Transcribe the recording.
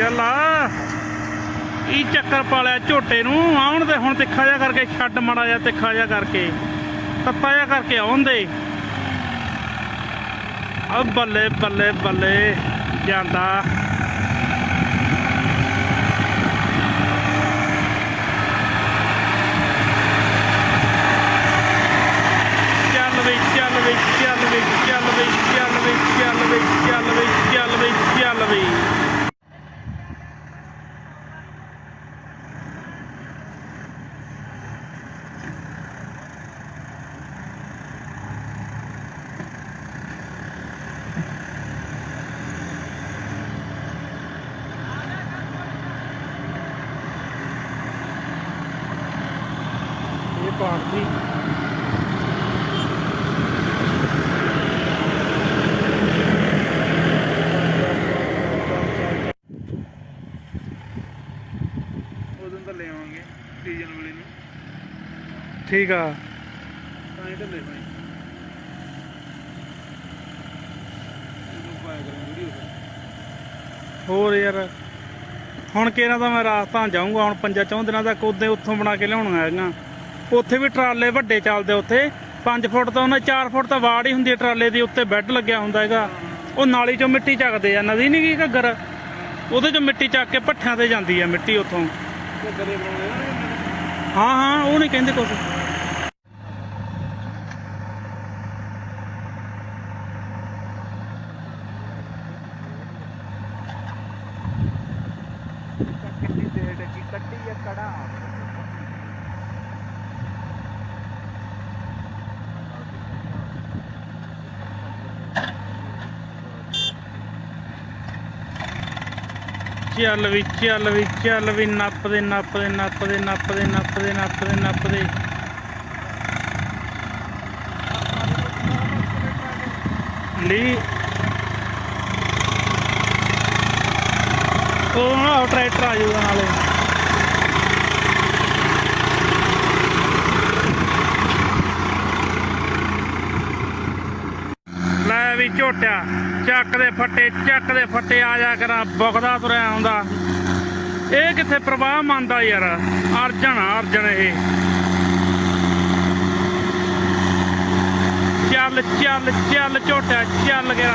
ਚੱਲ ਇਹ ਚੱਕਰ ਪਾਲਿਆ ਝੋਟੇ ਨੂੰ। ਆਉਣ ਦੇ ਹੁਣ ਤਿੱਖਾ ਜਿਹਾ ਕਰਕੇ ਛੱਡ ਮੜਾ ਜਿਹਾ ਤਿੱਖਾ ਜਿਹਾ ਕਰਕੇ। ਤੱਤਾ ਜਿਹਾ ਕਰਕੇ ਆਉਣ ਦੇ। ਆ ਬੱਲੇ ਬੱਲੇ ਬੱਲੇ ਜਾਂਦਾ। ਚੱਲ ਵੀ ਚੱਲ ਵੀ ਚੱਲ ਵੀ ਚੱਲ ਵੀ ਚੱਲ ਵੀ ਚੱਲ ਵੀ ਚੱਲ ਵੀ ਚੱਲ ਵੀ ਚੱਲ ਵੀ ਇਹ ਪਾਰਟੀ ਉਦੋਂ ਤਾਂ ਲੈਵਾਂਗੇ ਸੀਜ਼ਨ ਵੇਲੇ ਨੂੰ। ਠੀਕ ਆ। ਤਾਂ ਹੀ ਤਾਂ ਲੈ ਭਾਈ ਉਦੋਂ ਪਾਇਆ ਕਰਾਂਗੇ। ਵੀਡੀਓ ਹੋਰ ਯਾਰ ਹੁਣ ਕਿਹਨਾਂ ਦਾ ਮੈਂ ਰਾਜਸਥਾਨ ਜਾਊਂਗਾ ਹੁਣ ਪੰਜਾਂ ਚੌਂ ਦਿਨਾਂ ਤੱਕ ਉਹਦੇ ਉੱਥੋਂ ਬਣਾ ਕੇ ਲਿਆਉਣਾ ਹੈਗਾ ਉੱਥੇ ਵੀ ਟਰਾਲੇ ਵੱਡੇ ਚੱਲਦੇ ਉੱਥੇ। 5 ਫੁੱਟ ਤੋਂ ਉਹਨਾਂ 4 ਫੁੱਟ ਤਾਂ ਵਾੜ ਹੀ ਹੁੰਦੀ ਹੈ ਟਰਾਲੇ ਦੀ, ਉੱਤੇ ਬੈੱਡ ਲੱਗਿਆ ਹੁੰਦਾ ਹੈਗਾ। ਉਹ ਨਾਲੀ ਚੋਂ ਮਿੱਟੀ ਚੱਕਦੇ ਆ। ਨਦੀ ਨਹੀਂ ਕੀ ਘੱਗਰ? ਉਹਦੇ ਚੋਂ ਮਿੱਟੀ ਚੱਕ ਕੇ ਭੱਠਿਆਂ ਤੇ ਜਾਂਦੀ ਆ ਮਿੱਟੀ ਉੱਥੋਂ। ਹਾਂ ਹਾਂ, ਉਹ ਨਹੀਂ ਕਹਿੰਦੇ ਕੁਝ ਕੱਟੀ ਆ ਕੜਾ ਚੱਲ ਵੀ ਚੱਲ ਵੀ ਚੱਲ ਵੀ ਨੱਪਦੇ ਨੱਪਦੇ ਨੱਪਦੇ ਨੱਪਦੇ ਨੱਪਦੇ ਨੱਪਦੇ ਨੱਪਦੇ। ਲੀ। ਉਹ ਨਾ ਟਰੈਕਟਰ ਆ ਜਾਊਗਾ ਨਾਲੇ। ਲੈ ਵੀ ਝੋਟਿਆ। ਚੱਕ ਦੇ ਫੱਟੇ ਚੱਕ ਦੇ ਫੱਟੇ ਆ ਜਾ ਕਰਾਂ ਬੁਕਦਾ ਤੁਰਿਆ ਆਉਂਦਾ। ਇਹ ਕਿੱਥੇ ਪ੍ਰਵਾਹ ਮੰਨਦਾ ਯਾਰ? ਅਰਜਨ ਆ, ਅਰਜਨ ਇਹ। ਚੱਲ ਚੱਲ ਚੱਲ ਝੋਟਿਆ ਚੱਲ ਗਿਆ।